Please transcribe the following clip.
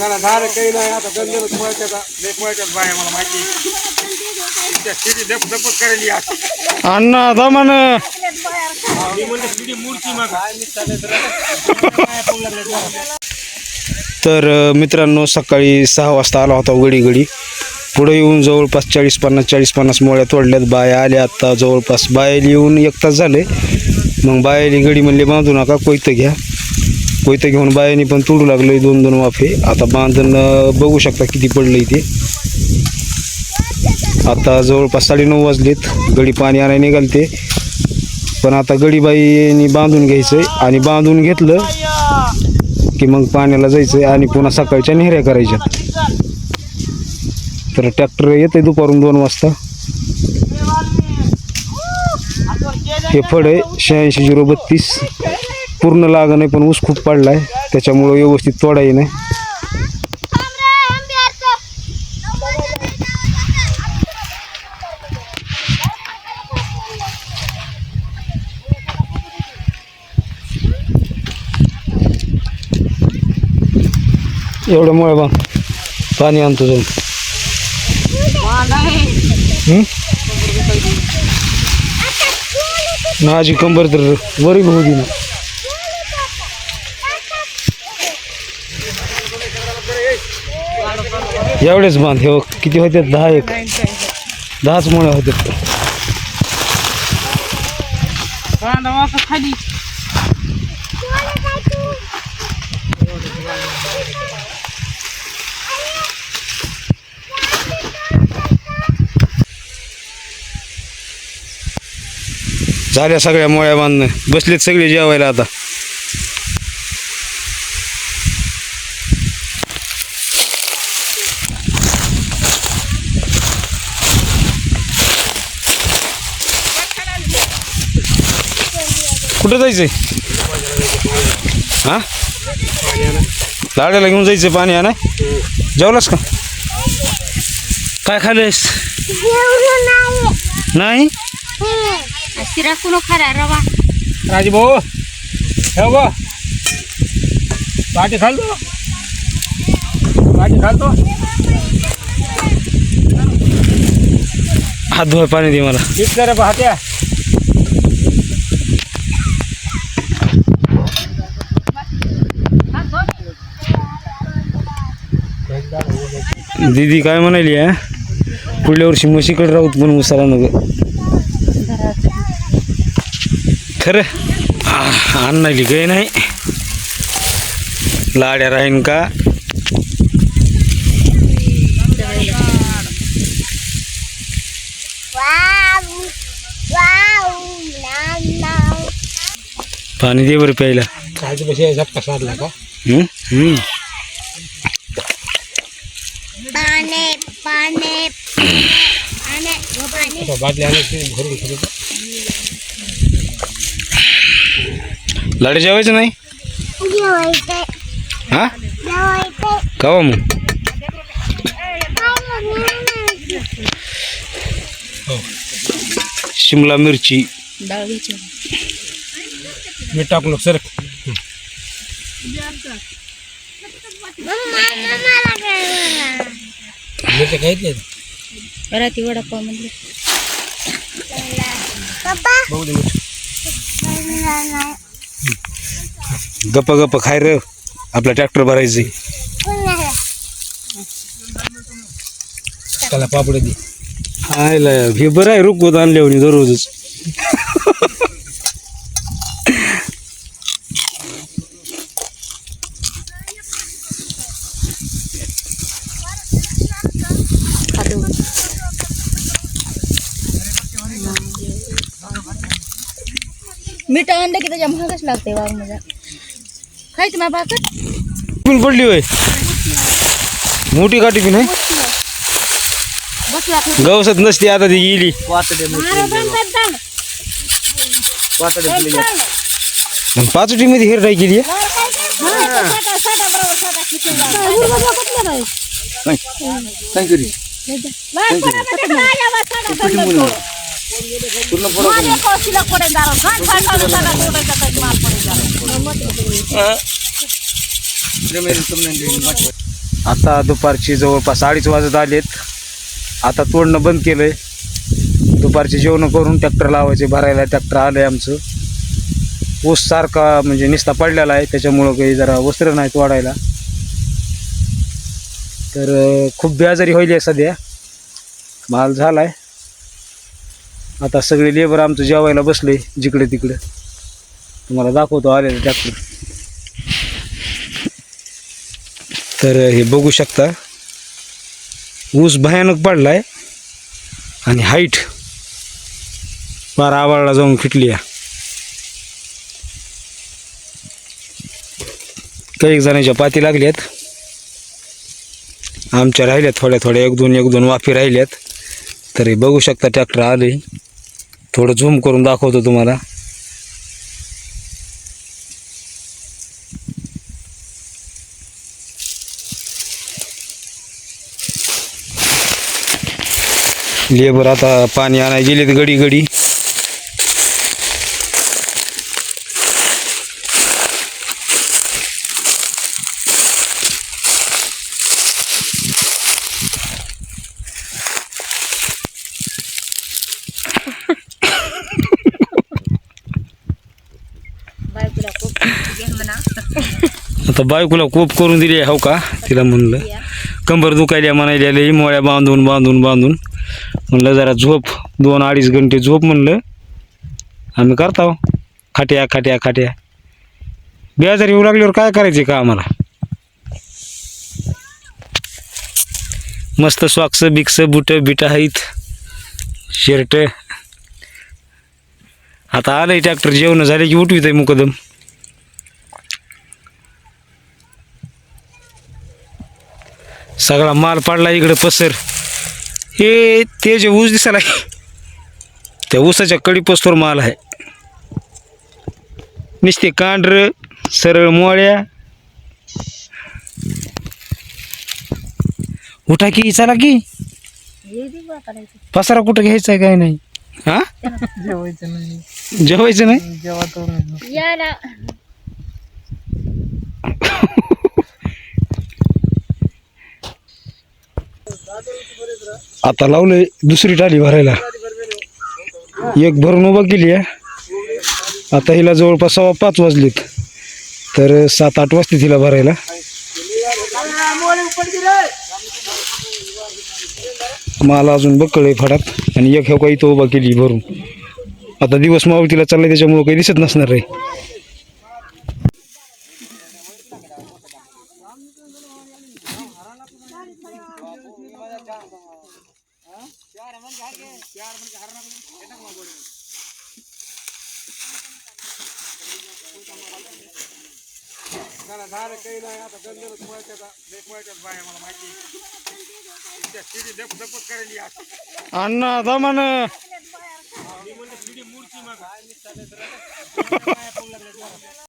मला झालं काही नाही आता गंधेलच पळत्याचा लेख पळत्यात बाया मला माहिती शिडी दप दपच करेल अण्णा दमान. मी म्हणलं शिडी मूर्ती मग तर मित्रांनो सकाळी सहा वाजता आला होता गडी घडी पुढे येऊन जवळपास चाळीस पन्नास चाळीस पन्नास मोळ्या तोडल्यात बाया आल्या. आता जवळपास बाया येऊन एक तास झाले. मग बायाने गडी म्हणले बांधू नका कोयतं घ्या. कोयतं घेऊन बायानी पण तोडू लागलं दोन दोन वाफे. आता बांधणं बघू शकता किती पडलं इथे आता जवळपास साडेनऊ वाजलेत. गडी पाणी आणायला निघालते. पण आता गडीबाईनी बांधून घ्यायचंय आणि बांधून घेतलं की मग पाण्याला जायचं आणि पुन्हा सकाळच्या नेहऱ्या करायच्या. तर ट्रॅक्टर येते दुपारून दोन वाजता. हे फळ आहे शहाऐंशी झिरो बत्तीस. पूर्ण लागण आहे पण ऊस खूप पडला आहे त्याच्यामुळं व्यवस्थित तोडाही नाही एवढ्यामुळे बा पाणी आणतो जाऊन. हं? माझी कंबर तर बरी होऊ दे ना. एवढेच बांध हे बघ, किती होते? दहा एक. दहाच मुळे होते. खाली. झाल्या सगळ्या मोळ्या बांधणं. बसलेत सगळे जेवायला आता. कुठं जायचंय? हा? लाड्याला घेऊन जायचंय पाणी आणा जेवलास का? काय खाल्लंयस? नाही. शिरा कुणो खरा रवा राजी भाऊ ठेव गो पाठी खालतो पाठी खालतो हात धुवाय पाणी दे मला. ठीक करे पाहत्या दीदी काय म्हणाली आहे पुढल्या वर्षी म्हशीकडे राहूत पण उसाला नग खरं? आ, आणणारी काही नाही. लाड्या राहीन का? पाणी दे बरं प्यायला. काळजी हं? हं. लाड्या जेवायचं. नाही हा कवा मग? शिमला मिरची. मीठ टाकून सर. मीठ घ्यायचे राती वडापाव म्हणले. गप्पा गप्पा खाय रे. आपला ट्रॅक्टर भरायचे. त्याला पापड दे. आयला हे बरं आहे रुकवत आणल्यावर दररोजच. मीठ आणलं की त्याच्या महागच लागते वाघ माझा खायचं माझ्या भाकर पण पडली होय मोठी काठी बसला गवसत नसती आता ती गेली पाचोटी मध्ये हेर नाही गेली पूर्ण आता दुपारची जवळपास अडीच वाजत आलेत. आता तोडणं बंद केलंय. दुपारचे जेवण करून ट्रॅक्टर लावायचे भरायला ट्रॅक्टर आलंय आमचं. ऊस सारखा म्हणजे निस्ता पडलेला आहे त्याच्यामुळं काही जरा वस्त्र नाही तोडायला तर खूप बेजारी होईल आहे सध्या. माल झाला आहे आता सगळे लेबर आमचं जेवायला बसले जिकडे तिकडे. तुम्हाला दाखवतो आलेलं ट्रॅक्टर तर हे बघू शकता. ऊस भयानक पडलाय आणि हाईट फार आवाळला जाऊन फिटली आहे. काही जणांच्या पाती लागल्यात आमच्या राहिल्यात थोड्या थोड्या एक दोन एक दोन वाफी राहिल्यात. तर हे बघू शकता ट्रॅक्टर आले थोडं झूम करून दाखवतो तुम्हाला. लेबर आता पाणी आणायला गेलेत गडी गडी बायकोला खूप घे म्हणा. आता बायकोला कोप करून दिली हो का? तिला म्हणलं कंबर दुखायला म्हणायला लई मोळ्या बांधून बांधून बांधून. म्हणलं जरा झोप दोन अडीच घंटे झोप म्हणलं. आम्ही करताव हो. खाट्या खाट्या खाट्या. बेजारी येऊ लागल्यावर काय करायचे का आम्हाला? मस्त स्वाक्स बिक्स बुट बिट आहेत. शर्ट. आता आलंय ट्रॅक्टर जेवण झाले की उठवित आहे मुकदम. सगळा माल पडला इकडे पसर. हे ते जे ऊस दिसायला त्या ऊसाच्या कडी पस्तोर माल आहे. नुसते कांढर सरळ मोळ्या. उठा की चला की. पसारा कुठं घ्यायचा आहे काय नाही. हा? जेवायचं नाही. जेवायचं नाही? आता लावलंय दुसरी टाली भरायला. एक भरून उभा केली आहे. आता हिला जवळपास सव्वा पाच वाजलेत. तर सात आठ वाजते तिला भरायला. मला अजून बक्कळ आहे फडात. आणि एक ह्या काही तो उभा केली भरून. आता दिवस मावळतीला चाललाय त्याच्यामुळं काही दिसत नसणार आहे. त्याला झालं काही नाही आता गंधेलच पळत्यात लय पळत्यात बाया मला माहिती त्या शिडी दप दपच करायली आज. अण्णा दमान